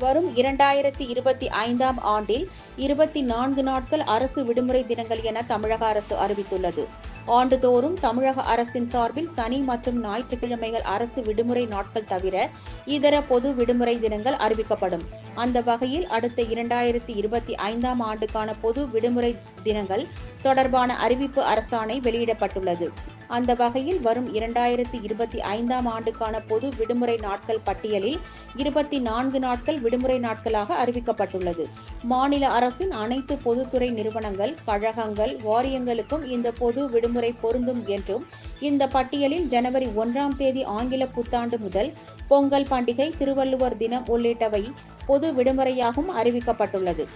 வரும் இரண்டாயிரத்தி இருபத்தி ஐந்தாம் ஆண்டில் இருபத்தி நான்கு நாட்கள் அரசு விடுமுறை தினங்கள் என தமிழக அரசு அறிவித்துள்ளது. ஆண்டுதோறும் தமிழக அரசின் சார்பில் சனி மற்றும் ஞாயிற்றுக்கிழமைகள் அரசு விடுமுறை நாட்கள் தவிர இதர பொது விடுமுறை தினங்கள் அறிவிக்கப்படும். அந்த வகையில் அடுத்த இரண்டாயிரத்தி இருபத்தி ஐந்தாம் ஆண்டுக்கான பொது விடுமுறை தினங்கள் தொடர்பான அறிவிப்பு அரசாணை வெளியிடப்பட்டுள்ளது. அந்த வகையில் வரும் இரண்டாயிரத்தி இருபத்தி ஐந்தாம் ஆண்டுக்கான பொது விடுமுறை நாட்கள் பட்டியலில் இருபத்தி நான்கு நாட்கள் விடுமுறை நாட்களாக அறிவிக்கப்பட்டுள்ளது. மாநில அரசின் அனைத்து பொதுத்துறை நிறுவனங்கள் கழகங்கள் வாரியங்களுக்கும் இந்த பொது விடுமுறை பொருந்தும் என்றும் இந்த பட்டியலில் ஜனவரி ஒன்றாம் தேதி ஆங்கில புத்தாண்டு முதல் பொங்கல் பண்டிகை திருவள்ளுவர் தினம் உள்ளிட்டவை பொது விடுமுறையாகவும் அறிவிக்கப்பட்டுள்ளது.